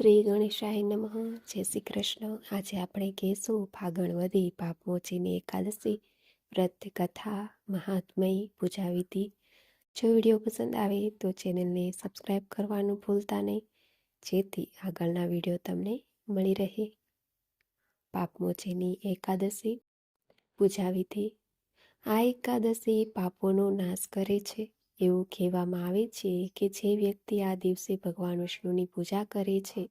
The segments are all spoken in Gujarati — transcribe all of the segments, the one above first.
શ્રી ગણેશાય નમઃ. જય શ્રી કૃષ્ણ. આજે આપણે કહેશું ફાગણ વધી પાપ મોચીની એકાદશી, વ્રત, કથા, મહાત્મય પૂજા વિધિ જો વીડિયો પસંદ આવે તો ચેનલને સબસ્ક્રાઈબ કરવાનું ભૂલતા નહીં. જેથી આગળના વીડિયો તમને મળી રહે. પાપ મોચીની એકાદશી પૂજા વિધિ આ એકાદશી પાપોનો નાશ કરે છે. એવું કહેવામાં આવે છે કે જે વ્યક્તિ આ દિવસે ભગવાન વિષ્ણુની પૂજા કરે છે,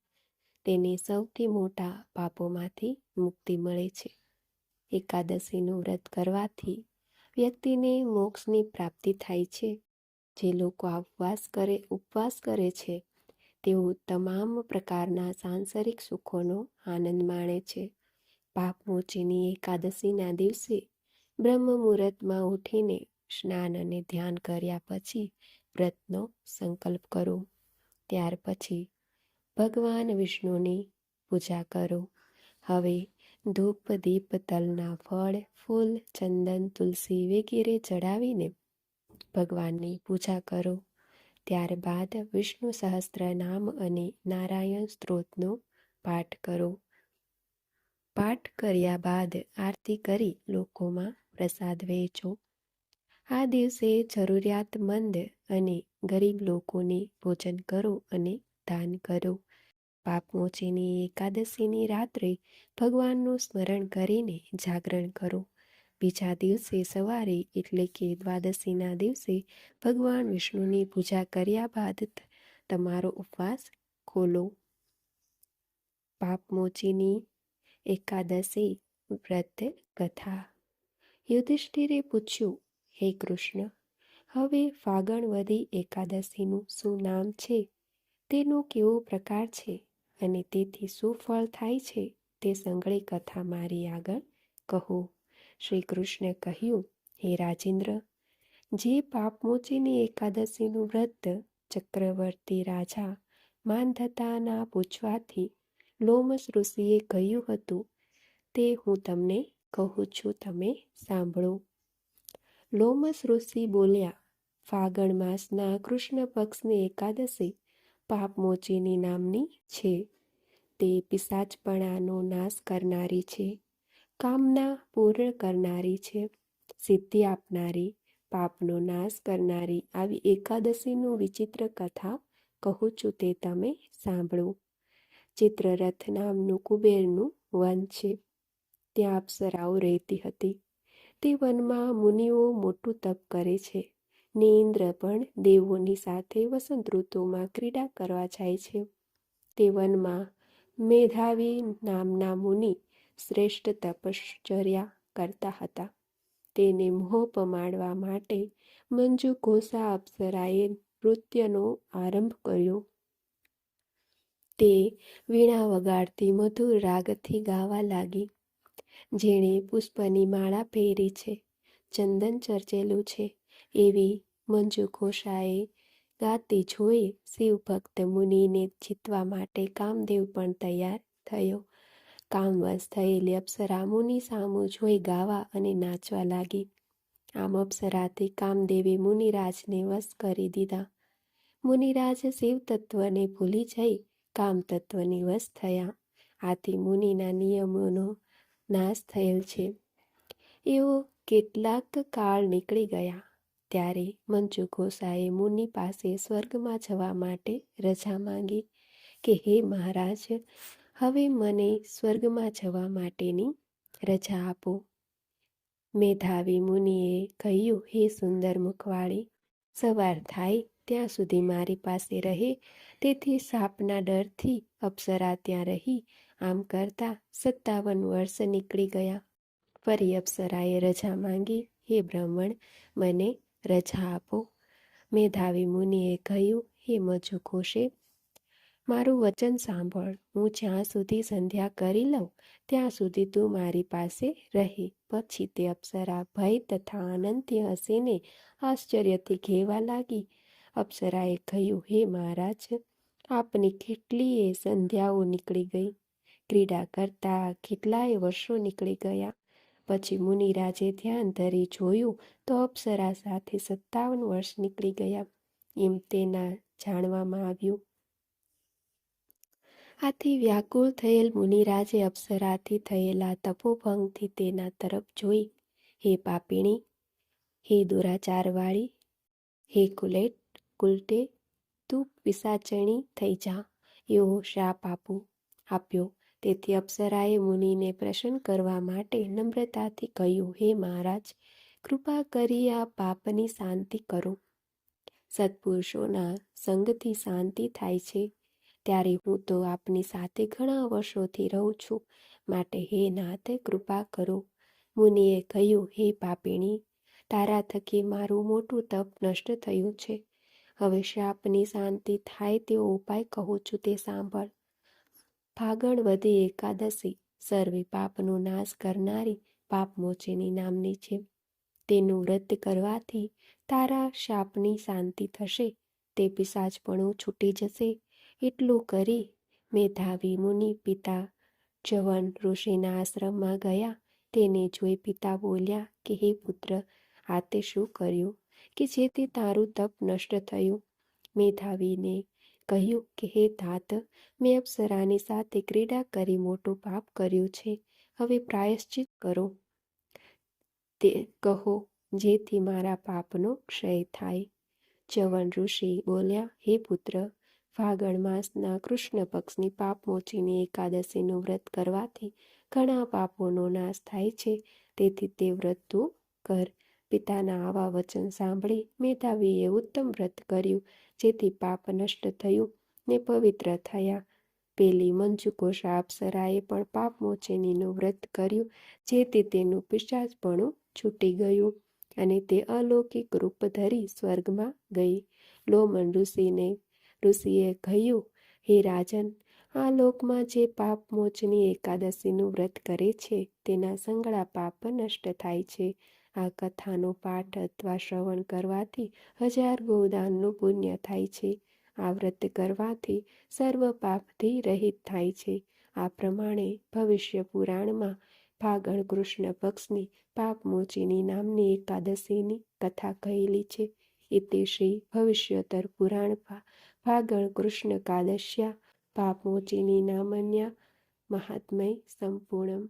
તેને સૌથી મોટા પાપોમાંથી મુક્તિ મળે છે. એકાદશીનું વ્રત કરવાથી વ્યક્તિને મોક્ષની પ્રાપ્તિ થાય છે. જે લોકો આ ઉપવાસ કરે ઉપવાસ કરે છે, તેઓ તમામ પ્રકારના સાંસારિક સુખોનો આનંદ માણે છે. પાપ મોચીની એકાદશીના દિવસે બ્રહ્મ મુહૂર્તમાં ઉઠીને સ્નાન અને ધ્યાન કર્યા પછી વ્રતનો સંકલ્પ કરો. ત્યાર પછી ભગવાન વિષ્ણુની પૂજા કરો. હવે ધૂપ, દીપ, તલના ફળ, ફૂલ, ચંદન, તુલસી વગેરે ચડાવીને ભગવાનની પૂજા કરો. ત્યારબાદ વિષ્ણુ સહસ્ત્ર નામ અને નારાયણ સ્ત્રોતનો પાઠ કરો. પાઠ કર્યા બાદ આરતી કરી લોકોમાં પ્રસાદ વહેંચો આ દિવસે જરૂરિયાતમંદ અને ગરીબ લોકોને ભોજન કરો અને દાન કરો. પાપમોચીની એકાદશીની રાત્રે ભગવાનનું સ્મરણ કરીને જાગરણ કરો. બીજા દિવસે સવારે એટલે કે દ્વાદશીના દિવસે ભગવાન વિષ્ણુની પૂજા કર્યા બાદ તમારો ઉપવાસ ખોલો. પાપમોચીની એકાદશી વ્રત કથા. યુધિષ્ઠિરે પૂછ્યું હે કૃષ્ણ, હવે ફાગણ વધી એકાદશીનું શું નામ છે? તેનો કેવો પ્રકાર છે? અને તેથી શું ફળ થાય છે? તે સંગળી કથા મારી આગળ કહો. શ્રી કૃષ્ણે કહ્યું, હે રાજેન્દ્ર, જે પાપમોચીની એકાદશીનું વ્રત ચક્રવર્તી રાજા માનધતાના પૂછવાથી લોમસ ઋષિએ કહ્યું હતું, તે હું તમને કહું છું, તમે સાંભળો. લોમસ ઋષિ બોલ્યા, ફાગણ માસના કૃષ્ણ પક્ષની એકાદશી પાપમોચીની નામની છે. તે પિશાચપણાનો નાશ કરનારી છે, કામના પૂર્ણ કરનારી છે. સિદ્ધિ આપનારી, પાપનો નાશ કરનારી આવી એકાદશીનું વિચિત્ર કથા કહું છું તે તમે સાંભળો. ચિત્રરથ નામનું કુબેરનું વન છે. ત્યાં અપ્સરાઓ રહેતી હતી. તે વનમાં મુનિઓ મોટું તપ કરે છે. ને ઇન્દ્ર પણ દેવોની સાથે વસંત ઋતુમાં ક્રીડા કરવા જાય છે. તે વનમાં મેધાવી નામના મુનિ શ્રેષ્ઠ તપશ્ચર્યા કરતા હતા. તેને મોહ પમાડવા માટે મંજુ ઘોષા અપ્સરાએ નૃત્યનો આરંભ કર્યો. તે વીણા વગાડતી મધુર રાગથી ગાવા લાગી. જેણે પુષ્પની માળા પહેરી છે, ચંદન ચર્ચેલું છે. એવી મંજુ ઘોષાએ ગાતી જોઈ શિવભક્ત મુનિને જીતવા માટે કામદેવ પણ તૈયાર થયો. કામવશ થયેલી અપ્સરા મુનિ સામું જોઈ ગાવા અને નાચવા લાગી. આમ અપ્સરાથી કામદેવે મુનિરાજને વશ કરી દીધા. મુનિરાજ શિવ તત્વને ભૂલી જઈ કામ તત્વની વશ થયા. આથી મુનિના નિયમોનો નાશ થયેલ છે. એવો કેટલાક કાળ નીકળી ગયા ત્યારે મંજુ ગોસાએ મુનિ પાસે સ્વર્ગમાં જવા માટે રજા માંગી કે, હે મહારાજ, હવે મને સ્વર્ગમાં જવા માટેની રજા આપો. મેધાવી મુનિએ કહ્યું, હે સુંદર મુખવાળી, સવાર થાય ત્યાં સુધી મારી પાસે રહે, તેથી સાપના ડરથી અપ્સરા ત્યાં રહી આમ કરતા સત્તાવન વર્ષ નીકળી ગયા. ફરી અપ્સરાએ રજા માંગી. હે બ્રાહ્મણ, મને રજા આપો. મેધાવી મુનિએ કહ્યું, હે મજુ ઘોષે મારું વચન સાંભળ. હું જ્યાં સુધી સંધ્યા કરી લઉં, ત્યાં સુધી તું મારી પાસે રહે. પછી તે અપ્સરા ભય તથા આનંદથી હસીને આશ્ચર્યથી ઘેવા લાગી. અપ્સરાએ કહ્યું, હે મહારાજ, આપની કેટલીય સંધ્યાઓ નીકળી ગઈ. ક્રીડા કરતા કેટલાય વર્ષો નીકળી ગયા. પછી મુનિરાજે ધ્યાન ધરી જોયું તો અપ્સરા સાથે સત્તાવન વર્ષ નીકળી ગયા. એમ તેના જાણવામાં આવ્યું. આથી વ્યાકુળ થયેલ મુનિરાજે અપ્સરાથી થયેલા તપોભંગથી તેના તરફ જોઈ. હે પાપીણી, હે દુરાચારવાળી, હે કુલેટ, કુલટે, તું પિસાચણી થઈ જા. એવો શાપ આપું, આપ્યો. તેથી અપ્સરાએ મુનિને પ્રસન્ન કરવા માટે નમ્રતાથી કહ્યું, હે મહારાજ, કૃપા કરી આ પાપની શાંતિ કરો. સત્પુરુષોના સંગથી શાંતિ થાય છે. ત્યારે હું તો આપની સાથે ઘણા વર્ષોથી રહું છું. માટે હે નાથ, કૃપા કરો. મુનિએ કહ્યું, હે પાપીણી, તારા થકી મારું મોટું તપ નષ્ટ થયું છે. હવે શાપની શાંતિ થાય તેવો ઉપાય કહું છું તે સાંભળ. ફાગણ વધે એકાદશી. સર્વે પાપનો નાશ કરનારી પાપમોચીની નામની છે. તેનું વ્રત કરવાથી તારા શાપની શાંતિ થશે. તે પિશાચપણું છૂટી જશે. એટલું કરી મેધાવી મુનિ પિતા જવન ઋષિના આશ્રમમાં ગયા. તેને જોઈ પિતા બોલ્યા કે, હે પુત્ર, આ તે શું કર્યું? કે જેથી તારું તપ નષ્ટ થયું? મેધાવીને કહ્યું કે, હે તાત મેં અપ્સરાની સાથે ક્રીડા કરી મોટું પાપ કર્યું છે. હવે પ્રાયશ્ચિત કરો. તે કહો, જેથી મારા પાપનો ક્ષય થાય. ચવન ઋષિ બોલ્યા, હે પુત્ર ફાગણ માસના કૃષ્ણ પક્ષની પાપમોચીની એકાદશીનું વ્રત કરવાથી ઘણા પાપોનો નાશ થાય છે. તેથી તે વ્રત તું કર. પિતાના આવા વચન સાંભળી મેધાવીએ ઉત્તમ વ્રત કર્યું, જેથી પાપ નષ્ટ થયું ને પવિત્ર થયા. પેલી મંજુકોષા અપ્સરાએ પણ પાપ મોચનીનું વ્રત કર્યું, જેથી તેનું પિશાચપણું છૂટી ગયું અને તે અલૌકિક રૂપ ધરી સ્વર્ગમાં ગઈ. લોમન ઋષિને, ઋષિએ કહ્યું, હે રાજન, આ લોકમાં જે પાપ મોચની એકાદશીનું વ્રત કરે છે, તેના સંગળા પાપ નષ્ટ થાય છે. આ કથાનો પાઠ અથવા શ્રવણ કરવાથી હજાર ગોદાનનું પુણ્ય થાય છે. આ વ્રત કરવાથી સર્વ પાપથી રહિત થાય છે. આ પ્રમાણે ભવિષ્ય પુરાણમાં ફાગણ કૃષ્ણ પક્ષની પાપમોચીની નામની એકાદશીની કથા કહેલી છે. ઇતિ શ્રી ભવિષ્યોત્તર પુરાણ ફાગણ કૃષ્ણ કાદશ્યા પાપમોચીની નામન્યા, મહાત્મય સંપૂર્ણ